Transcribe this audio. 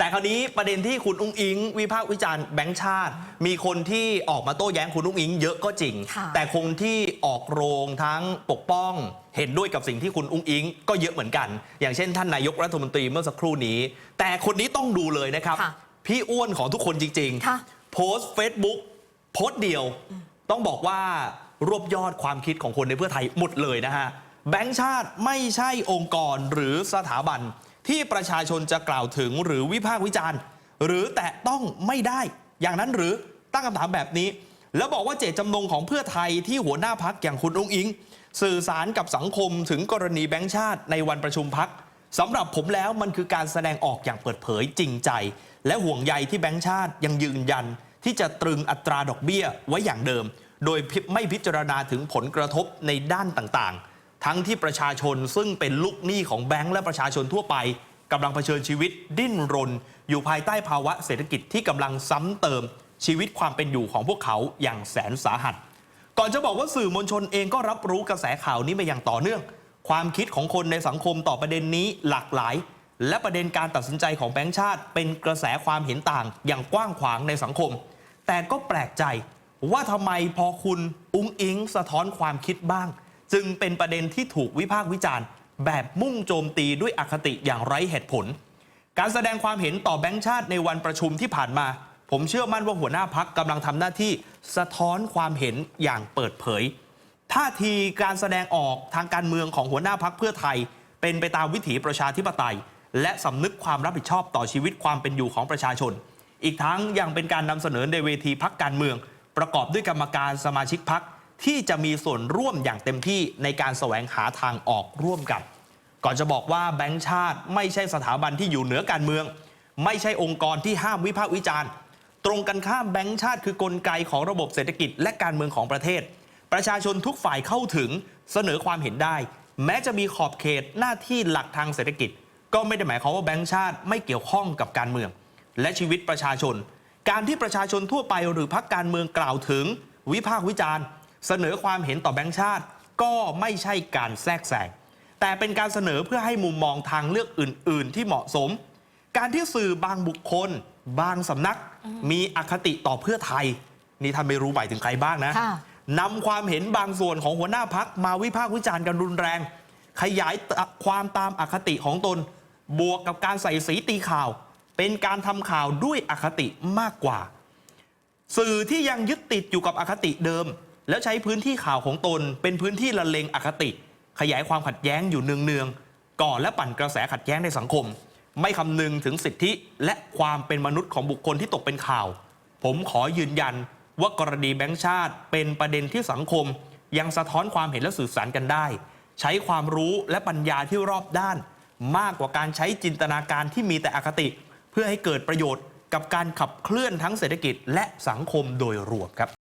แต่คราวนี้ประเด็นที่คุณอุ้งอิง วิพากษ์วิจารณ์แบงค์ชาติ มีคนที่ออกมาโต้แย้งคุณอุ้งอิง เยอะก็จริงค่ะแต่คนที่ออกโรงทั้งปกป้อง เห็นด้วยกับสิ่งที่คุณอุ้งอิง ก็เยอะเหมือนกัน อย่างเช่น ท่านนายกรัฐมนตรีเมื่อสักครู่นี้ แต่คนนี้ต้องดูเลยนะครับค่ะพี่อ้วนของทุกคนจริงค่ะๆโพสต์ Facebook โพสต์เดียว ต้องบอกว่ารวบยอดความคิดของคนในเพื่อไทยหมดเลยนะฮะแบงค์ชาติไม่ใช่องค์กรหรือสถาบัน ที่ประชาชนจะกล่าวถึงหรือวิพากษ์วิจารณ์ หรือแตะต้องไม่ได้อย่างนั้นหรือตั้งคำถามแบบนี้ แล้วบอกว่าเจตจำนงของเพื่อไทยที่หัวหน้าพักอย่างคุณอุ้งอิง สื่อสารกับสังคมถึงกรณีแบงค์ชาติในวันประชุมพักสำหรับผมแล้วมันคือการแสดงออกอย่างเปิดเผยจริงใจ และห่วงใยที่แบงค์ชาติยังยืนยัน ที่จะตรึงอัตราดอกเบี้ยไว้อย่างเดิม โดยไม่พิจารณาถึงผลกระทบในด้านต่างๆ ทั้งที่ประชาชนซึ่งเป็นลูกหนี้ของแบงค์และประชาชนทั่วไปกำลังเผชิญชีวิตดิ้นรน อยู่ภายใต้ภาวะเศรษฐกิจที่กำลังซ้ำเติม ชีวิตความเป็นอยู่ของพวกเขาอย่างแสนสาหัส ก่อนจะบอกว่าสื่อมวลชนเองก็รับรู้กระแสข่าวนี้มาอย่างต่อเนื่อง ความคิดของคนในสังคมต่อประเด็นนี้หลากหลาย และประเด็นการตัดสินใจของแบงค์ชาติ เป็นกระแสความเห็นต่าง อย่างกว้างขวางในสังคม แต่ก็แปลกใจว่าทำไมพอคุณอุ้งอิงสะท้อนความคิดบ้าง จึงเป็นประเด็นที่ถูกวิพากษ์วิจารณ์ แบบมุ่งโจมตีด้วยอคติอย่างไร้เหตุผล การแสดงความเห็นต่อแบงค์ชาติในวันประชุมที่ผ่านมา ผมเชื่อมั่นว่าหัวหน้าพักกำลังทำหน้าที่สะท้อนความเห็นอย่างเปิดเผยท่าทีการแสดงออกทางการเมืองของหัวหน้าพักเพื่อไทย เป็นไปตามวิถีประชาธิปไตย และสำนึกความรับผิดชอบต่อชีวิตความเป็นอยู่ของประชาชน อีกทั้งยังเป็นการนำเสนอในเวทีพักการเมือง ประกอบด้วยกรรมการสมาชิกพัก ที่จะมีส่วนร่วมอย่างเต็มที่ในการแสวงหาทางออกร่วมกัน ก่อนจะบอกว่าแบงค์ชาติไม่ใช่สถาบันที่อยู่เหนือการเมือง ไม่ใช่องค์กรที่ห้ามวิพากษ์วิจารณ์ ตรงกันข้ามแบงค์ชาติคือกลไกของระบบเศรษฐกิจและการเมืองของประเทศ ประชาชนทุกฝ่ายเข้าถึงเสนอความเห็นได้ แม้จะมีขอบเขตหน้าที่หลักทางเศรษฐกิจ ก็ไม่ได้หมายความว่าแบงค์ชาติไม่เกี่ยวข้องกับการเมือง และชีวิตประชาชน การที่ประชาชนทั่วไปหรือพักการเมืองกล่าวถึง วิพากษ์วิจารณ์ เสนอความเห็นต่อแบงค์ชาติ ก็ไม่ใช่การแทรกแซงแต่เป็นการเสนอเพื่อให้มุมมองทางเลือกอื่น ๆ ที่เหมาะสม การที่สื่อบางบุคคล บางสำนัก มีอคติต่อเพื่อไทย นี่ท่านไม่รู้หมายถึงใครบ้างนะค่ะนำความเห็นบางส่วนของหัวหน้าพักมาวิพากษ์วิจารณ์กันรุนแรง ขยายความตามอคติของตน บวกกับการใส่สีตีข่าว เป็นการทำข่าวด้วยอคติมากกว่า สื่อที่ยังยึดติดอยู่กับอคติเดิม แล้วใช้พื้นที่ข่าวของตน เป็นพื้นที่ละเลงอคติ ขยายความขัดแย้งอยู่เนืองๆก่อและปั่นกระแสขัดแย้งในสังคม ไม่คำนึงถึงสิทธิและความเป็นมนุษย์ของบุคคลที่ตกเป็นข่าว ผมขอยืนยันว่ากรณีแบงค์ชาติเป็นประเด็นที่สังคม ยังสะท้อนความเห็นและสื่อสารกันได้ ใช้ความรู้และปัญญาที่รอบด้าน มากกว่าการใช้จินตนาการที่มีแต่อคติ เพื่อให้เกิดประโยชน์กับการขับเคลื่อนทั้งเศรษฐกิจและสังคมโดยรวมครับ